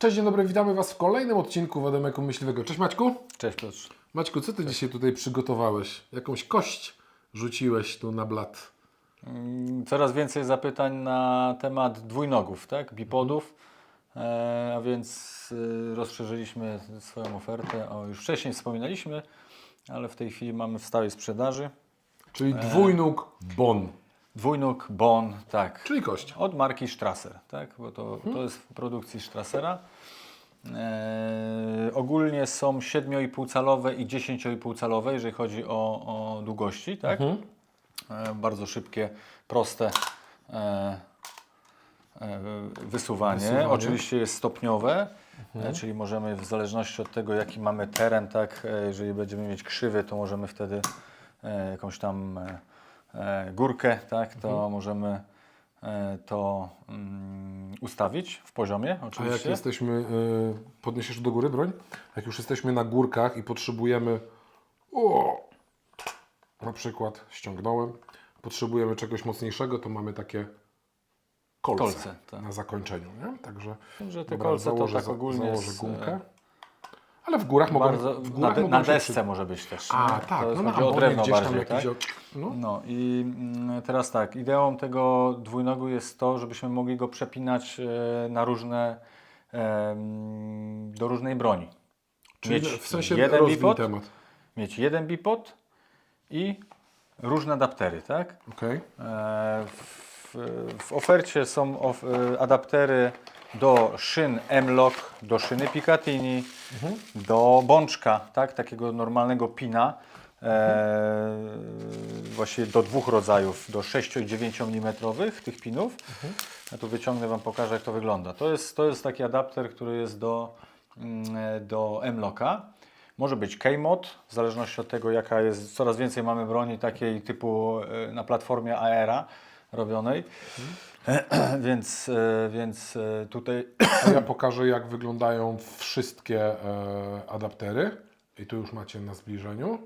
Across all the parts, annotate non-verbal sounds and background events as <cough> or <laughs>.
Cześć, dzień dobry, witamy Was w kolejnym odcinku Wademeku Myśliwego. Cześć Maćku. Cześć Piotrze. Maćku, co Ty dzisiaj tutaj przygotowałeś? Jakąś kość rzuciłeś tu na blat. Mm, Coraz więcej zapytań na temat dwójnogów, tak? Bipodów. E, a więc y, rozszerzyliśmy swoją ofertę. O, już wcześniej wspominaliśmy, ale w tej chwili mamy w stałej sprzedaży. Czyli dwójnóg Bon, Dwójnóg Bon, tak. czyli kość. Od marki Strasser, tak? Bo to, to jest w produkcji Strassera. E, ogólnie są 7,5 calowe i 10,5 calowe, jeżeli chodzi o, o długości, tak? E, bardzo szybkie, proste e, wysuwanie. Wysuwanie. Oczywiście jest stopniowe, e, czyli możemy w zależności od tego, jaki mamy teren, tak? Jeżeli będziemy mieć krzywy, to możemy wtedy jakąś tam górkę, tak? To możemy e, to mm, ustawić w poziomie, A jak oczywiście. jesteśmy, y, podniesiesz do góry broń? Jak już jesteśmy na górkach i potrzebujemy, o, na przykład ściągnąłem, potrzebujemy czegoś mocniejszego, to mamy takie kolce, Kolce, tak. na zakończeniu, nie? Także Że te dobra, kolce to założę, tak za- ogólnie założę gumkę. Ale w górach mogą, Bardzo, w na, górach mogą na się desce może być też. A, nie? tak, To no na chodzi o drewno bardziej, tak? o- No. No i mm, teraz tak, ideą tego dwójnogu jest to, żebyśmy mogli go przepinać e, na różne, do różnej broni. Czyli mieć w sensie jeden bipod, temat. mieć jeden bipod i różne adaptery, tak? Okej. E, W, w ofercie są of, e, adaptery do szyn M-Lock, do szyny Picatinny, do bączka, tak, takiego normalnego pina, e, właśnie do dwóch rodzajów, do 6 i 9 mm tych pinów. Ja tu wyciągnę Wam, pokażę jak to wygląda. To jest, to jest taki adapter, który jest do, mm, e, do M-Locka. Może być K-Mod, w zależności od tego jaka jest, coraz więcej mamy broni takiej typu e, na platformie Aera robionej. <clears throat> więc, e, więc e, tutaj A ja pokażę, jak wyglądają wszystkie e, adaptery. I tu już macie na zbliżeniu.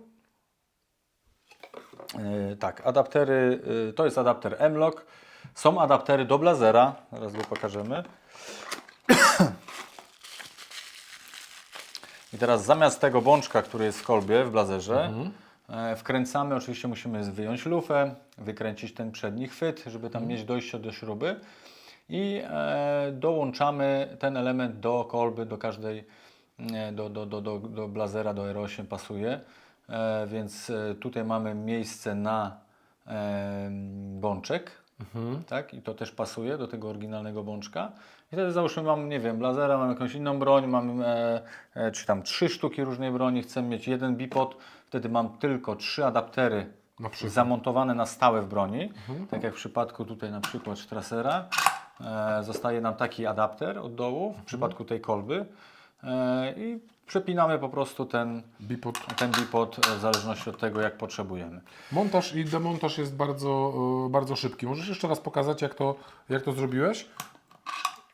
Tak, adaptery, to jest adapter M-Lock. Są adaptery do blazera, zaraz go pokażemy. <clears throat> I teraz zamiast tego bączka, który jest w kolbie, w blazerze, e, wkręcamy, oczywiście musimy wyjąć lufę, wykręcić ten przedni chwyt, żeby tam mieć dojście do śruby. I e, dołączamy ten element do kolby, do każdej, e, do, do, do, do, do blazera, do R8 pasuje, e, więc e, tutaj mamy miejsce na e, bączek, tak, i to też pasuje do tego oryginalnego bączka. I wtedy załóżmy mam, nie wiem, blazera, mam jakąś inną broń, mam e, e, czy tam trzy sztuki różnej broni, chcę mieć jeden bipod, wtedy mam tylko trzy adaptery Na zamontowane na stałe w broni, tak jak w przypadku tutaj na przykład Strassera. E, zostaje nam taki adapter od dołu w przypadku tej kolby. E, i przepinamy po prostu ten, Bipod. ten bipod e, w zależności od tego jak potrzebujemy. Montaż i demontaż jest bardzo, e, bardzo szybki. Możesz jeszcze raz pokazać, jak to, jak to zrobiłeś?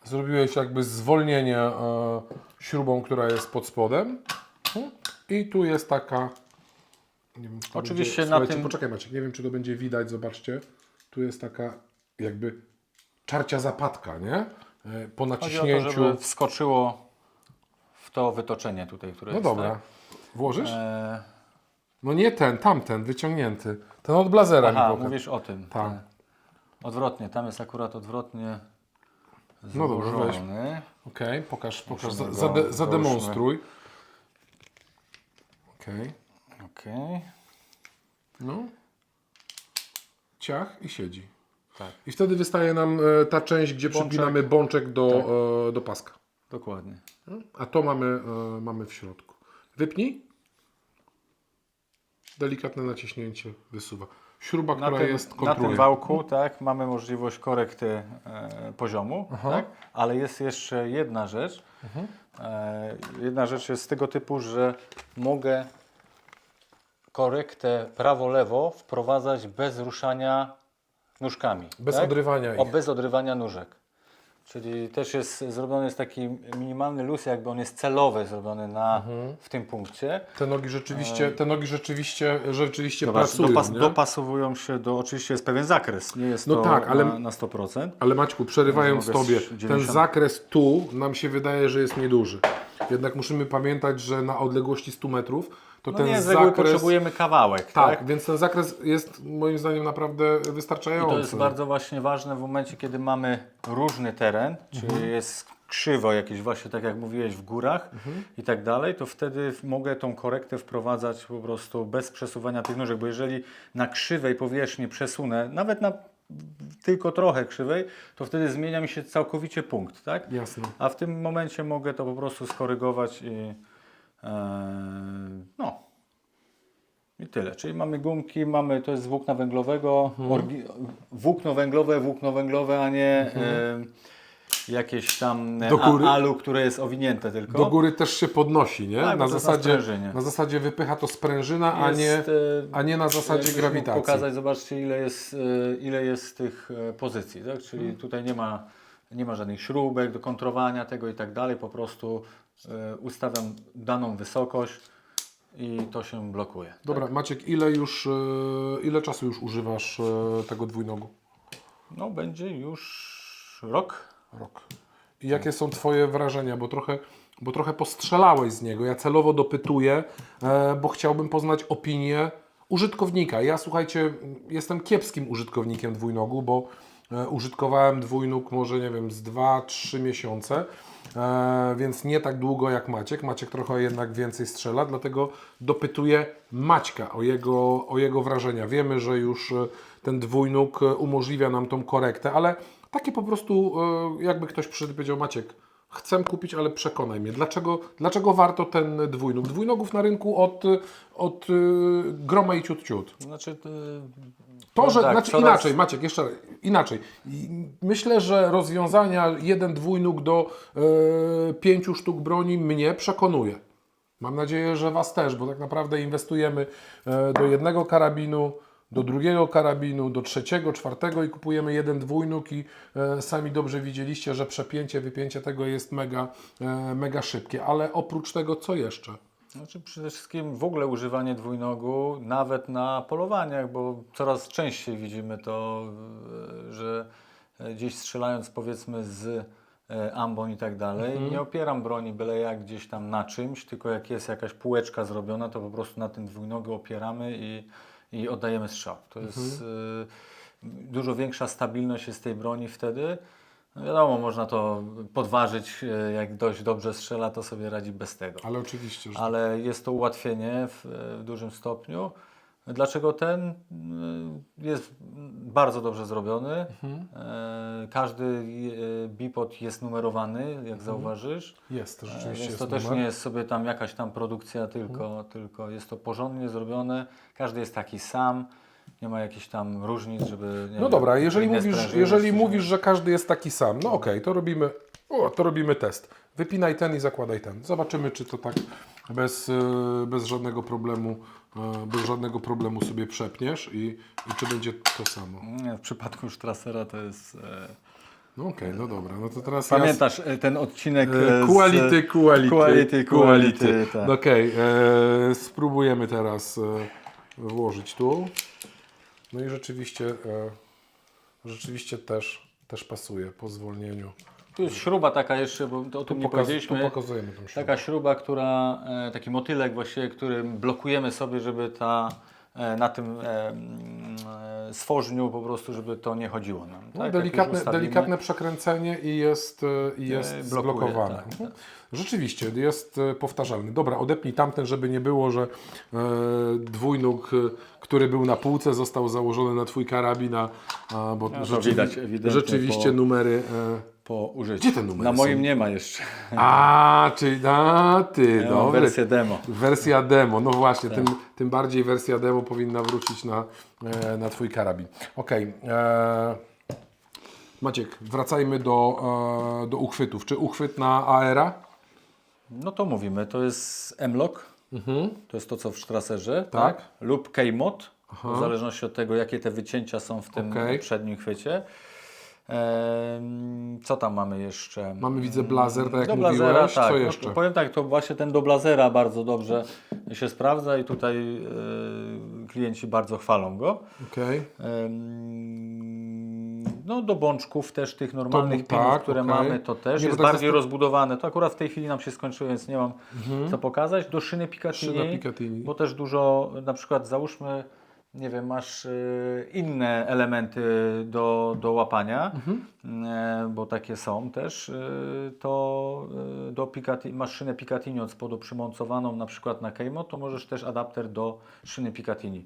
Zrobiłeś jakby zwolnienie e, śrubą, która jest pod spodem. I tu jest taka. Nie wiem, czy to Oczywiście będzie, na tym- Poczekaj Maciek, nie wiem czy to będzie widać, zobaczcie. Tu jest taka jakby czarcia zapadka, nie? Po to, naciśnięciu. żeby wskoczyło w to wytoczenie tutaj, które No jest. dobra. Tak? Włożysz? E, No nie ten, tamten, wyciągnięty. Ten od blazera aha, mi mówisz o tym. Tak. E, Odwrotnie, tam jest akurat odwrotnie No dobrze, weź. złożony. Okej, pokaż, pokaż, za, zade, zademonstruj. Okej, Okej. no. Ciach i siedzi. Tak, I wtedy wystaje nam e, ta część, gdzie Bączek. przypinamy bączek do, e, do paska. Dokładnie. A to mamy, e, mamy w środku. Wypnij. Delikatne naciśnięcie wysuwa. Śruba, która tym, jest na tym wałku tak, mamy możliwość korekty e, poziomu, tak? ale jest jeszcze jedna rzecz. Mhm. E, jedna rzecz jest z tego typu, że mogę korektę prawo-lewo wprowadzać bez ruszania nóżkami. Bez tak? odrywania O, ich. bez odrywania nóżek. Czyli też jest zrobiony jest taki minimalny luz, jakby on jest celowy zrobiony na, Mhm. w tym punkcie. Te nogi rzeczywiście, te nogi rzeczywiście, rzeczywiście Zobacz, pracują, dopas, dopasowują się do, oczywiście jest pewien zakres, nie jest No to tak, ale- na, na 100%. Ale Maćku, przerywając Tobie, ten 90. zakres tu nam się wydaje, że jest nieduży. Jednak musimy pamiętać, że na odległości 100 metrów to No ten nie, z zakres... potrzebujemy kawałek, Tak, tak? więc ten zakres jest moim zdaniem naprawdę I wystarczający. to jest bardzo właśnie ważne w momencie, kiedy mamy różny teren, Mhm. czyli jest krzywo jakieś właśnie tak jak mówiłeś w górach Mhm. i tak dalej, to wtedy mogę tą korektę wprowadzać po prostu bez przesuwania tych nóżek, bo jeżeli na krzywej powierzchni przesunę, nawet na tylko trochę krzywej, to wtedy zmienia mi się całkowicie punkt, tak? Jasne. A w tym momencie mogę to po prostu skorygować i e, no. I tyle. Czyli mamy gumki, mamy, to jest z włókna węglowego, orgi, włókno węglowe, włókno węglowe, a nie e, jakieś tam e, Do góry. a, alu, które jest owinięte tylko. Do góry też się podnosi, nie? Tak, na, zasadzie, na na zasadzie wypycha to sprężyna, a Jest, nie, e, a nie na zasadzie jakbyśmy grawitacji. pokazać, zobaczcie ile jest, e, ile jest tych e, pozycji, tak? Czyli Mhm. tutaj nie ma, nie ma żadnych śrubek do kontrowania tego i tak dalej, po prostu e, ustawiam daną wysokość i to się blokuje. Dobra, Maciek, ile już, e, ile czasu już używasz e, tego dwójnogu? No będzie już rok. Rok. I jakie są Twoje wrażenia? Bo trochę, bo trochę postrzelałeś z niego. Ja celowo dopytuję, e, bo chciałbym poznać opinię użytkownika. Ja słuchajcie, jestem kiepskim użytkownikiem dwójnogu, bo e, użytkowałem dwójnóg może nie wiem z 2-3 miesiące. E, więc nie tak długo jak Maciek. Maciek trochę jednak więcej strzela, dlatego dopytuję Maćka o jego, o jego wrażenia. Wiemy, że już ten dwójnóg umożliwia nam tą korektę, ale takie po prostu, e, jakby ktoś przyszedł i powiedział, Maciek, chcę kupić, ale przekonaj mnie, dlaczego, dlaczego warto ten dwójnóg? Dwójnogów na rynku od, od e, groma i ciut ciut. Znaczy, to, To, że, tak, znaczy coraz- inaczej, Maciek, jeszcze inaczej. Myślę, że rozwiązania jeden dwójnóg do e, pięciu sztuk broni mnie przekonuje. Mam nadzieję, że Was też, bo tak naprawdę inwestujemy e, do jednego karabinu, do drugiego karabinu, do trzeciego, czwartego i kupujemy jeden dwójnóg i e, sami dobrze widzieliście, że przepięcie, wypięcie tego jest mega, e, mega szybkie. Ale oprócz tego, co jeszcze? Znaczy przede wszystkim w ogóle używanie dwójnogu, nawet na polowaniach, bo coraz częściej widzimy to, e, że e, gdzieś strzelając powiedzmy z e, ambon i tak dalej, nie opieram broni byle jak gdzieś tam na czymś, tylko jak jest jakaś półeczka zrobiona, to po prostu na tym dwójnogu opieramy i, i oddajemy strzał. To jest e, dużo większa stabilność jest tej broni wtedy. No wiadomo, można to podważyć, e, jak dość dobrze strzela, to sobie radzi bez tego Ale oczywiście, że ale jest to ułatwienie w, w dużym stopniu. Dlaczego ten y, jest bardzo dobrze zrobiony? E, Każdy y, bipod jest numerowany, jak zauważysz. jest, rzeczywiście Więc jest to też numer. nie jest sobie tam jakaś tam produkcja, tylko, tylko jest to porządnie zrobione. Każdy jest taki sam. Nie ma jakichś tam różnic, żeby. No wiem, dobra, jeżeli mówisz, jeżeli mówisz, że każdy jest taki sam, no okej, to robimy, o, to robimy test. Wypinaj ten i zakładaj ten. Zobaczymy, czy to tak bez, e, bez żadnego problemu, e, bez żadnego problemu sobie przepniesz i, i czy będzie to samo. Nie, w przypadku już trasera to jest. E, No okej, no dobra, no to teraz pamiętasz e, ten odcinek. ja... e, z- Quality, quality, Quality, quality, tak. No Okej, e, spróbujemy teraz włożyć tu. No i rzeczywiście, rzeczywiście też, też pasuje po zwolnieniu. Tu jest śruba taka jeszcze, bo to o tym nie Pokaz- tu powiedzieliśmy. pokazujemy tą śrubę. Taka śruba, która, e, taki motylek właściwie, którym blokujemy sobie, żeby ta e, na tym e, stworzniu po prostu, żeby to nie chodziło nam. No, tak? Już delikatne, ustawimy, delikatne przekręcenie i jest, e, i jest blokuje, zblokowane. tak, Mhm. Rzeczywiście, jest powtarzalny. Dobra, odepnij tamten, żeby nie było, że e, dwójnóg, który był na półce, został założony na twój karabin, a, bo to rzeczywi- widać ewidentnie rzeczywiście po- numery... E, Po użyciu. Gdzie te numery Na moim nie ma jeszcze. a, czyli a, ty, Ja dobry. wersję demo. Wersja demo, no właśnie, Tak. tym, tym bardziej wersja demo powinna wrócić na, e, na Twój karabin. Okej. e, Maciek, wracajmy do, e, do uchwytów. Czy uchwyt na AERA? No to mówimy, to jest M-Lock, to jest to co w Strasserze, Mhm. Tak. tak? Lub K-Mod, w zależności od tego jakie te wycięcia są w tym Okej. przednim chwycie. Co tam mamy jeszcze? Mamy, widzę, blazer, tak jak do mówiłeś. blazera, Co tak. jeszcze? No, powiem tak, to właśnie ten do blazera bardzo dobrze się sprawdza i tutaj e, klienci bardzo chwalą go. Em, No do bączków też tych normalnych To- pinów, tak, które okej. mamy, to też Nie, jest tak bardziej jest- rozbudowane. To akurat w tej chwili nam się skończyło, więc nie mam co pokazać. Do szyny Picatinny, Mhm. Szyna Picatinny. bo też dużo, na przykład załóżmy, nie wiem, masz y, inne elementy do, do łapania, Mhm. e, bo takie są też, y, to y, do Picatinny, masz szynę Picatinny od spodu przymontowaną na przykład na Keymo, to możesz też adapter do szyny Picatinny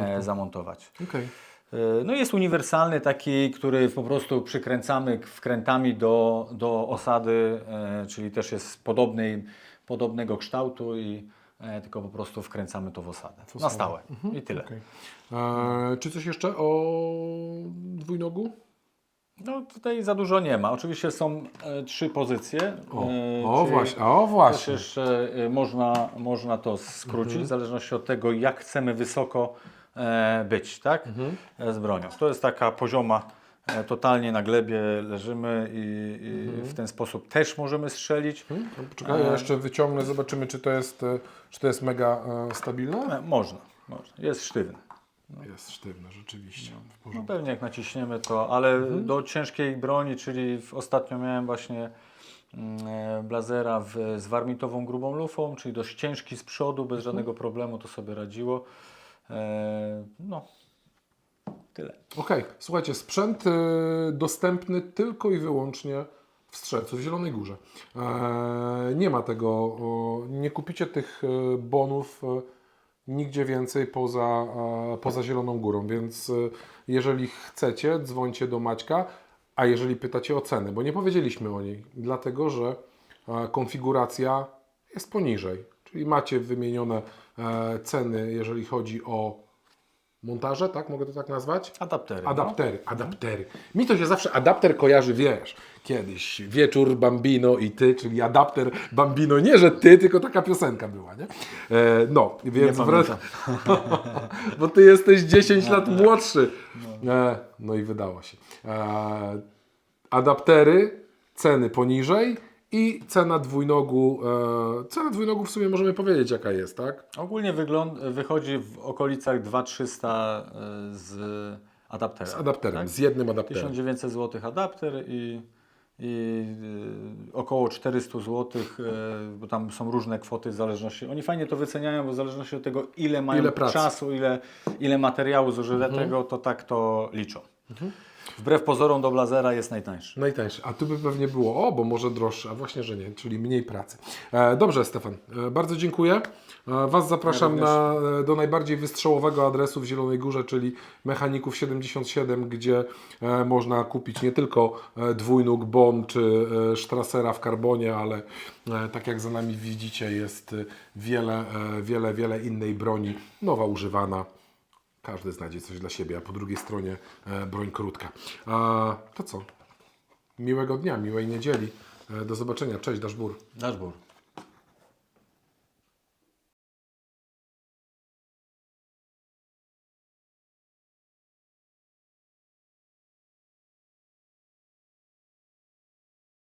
e, zamontować. Okej. E, No jest uniwersalny taki, który po prostu przykręcamy wkrętami do, do osady, czyli też jest podobnej, podobnego kształtu i tylko po prostu wkręcamy to w osadę. Na osadę. stałe. I tyle. Okej. E, czy coś jeszcze o dwójnogu? No tutaj za dużo nie ma. Oczywiście są e, trzy pozycje. O, e, o właśnie, o Też właśnie. jeszcze e, można, można to skrócić w zależności od tego, jak chcemy wysoko e, być, tak? E, Z bronią. To jest taka pozioma, e, totalnie na glebie leżymy i, i w ten sposób też możemy strzelić. Hmm? Poczekaj, ja jeszcze wyciągnę, zobaczymy, czy to jest, e, czy to jest mega e, stabilne. E, Można, można. Jest sztywny. Jest sztywne, rzeczywiście. No porządku. pewnie jak naciśniemy to, ale do ciężkiej broni, czyli w, ostatnio miałem właśnie mm, e, blazera w, z warmitową grubą lufą, czyli dość ciężki z przodu, bez żadnego problemu to sobie radziło. E, no, tyle. Okej, słuchajcie, sprzęt e, dostępny tylko i wyłącznie w Strzelcu, w Zielonej Górze. E, nie ma tego, nie kupicie tych e, bonów e, nigdzie więcej poza, poza Zieloną Górą, więc jeżeli chcecie, dzwońcie do Maćka, a jeżeli pytacie o cenę, bo nie powiedzieliśmy o niej, dlatego że konfiguracja jest poniżej, czyli macie wymienione ceny, jeżeli chodzi o montaże, tak? Mogę to tak nazwać? Adaptery. no. Adaptery, adaptery. Mi to się zawsze adapter kojarzy, wiesz, kiedyś wieczór Bambino i ty, czyli adapter Bambino, nie że ty, tylko taka piosenka była, nie? E, no, więc wraz... <laughs> bo ty jesteś 10 lat młodszy. E, no i wydało się. E, adaptery, ceny poniżej i cena dwójnogu, e, cena dwójnogu w sumie możemy powiedzieć jaka jest, tak? Ogólnie wygląd, wychodzi w okolicach 2300 e, z adapterem. Z adapterem, tak? z jednym adapterem. 1900 zł adapter i, i y, około 400 zł, y, bo tam są różne kwoty w zależności. Oni fajnie to wyceniają, bo w zależności od tego, ile mają Ile czasu, ile, ile materiału zużytego, to tak to liczą. Wbrew pozorom do blazera jest najtańszy. Najtańszy. A tu by pewnie było, o, bo może droższy, a właśnie, że nie, czyli mniej pracy. E, dobrze, Stefan, e, bardzo dziękuję. E, Was zapraszam Ja na, e, do najbardziej wystrzałowego adresu w Zielonej Górze, czyli Mechaników 77, gdzie e, można kupić nie tylko e, dwójnóg Bon czy e, Strassera w karbonie, ale e, tak jak za nami widzicie, jest e, wiele, e, wiele, wiele innej broni, nowa, używana. Każdy znajdzie coś dla siebie, a po drugiej stronie e, broń krótka. To co? Miłego dnia, miłej niedzieli. E, do zobaczenia. Cześć, Daszbur. Dashboard.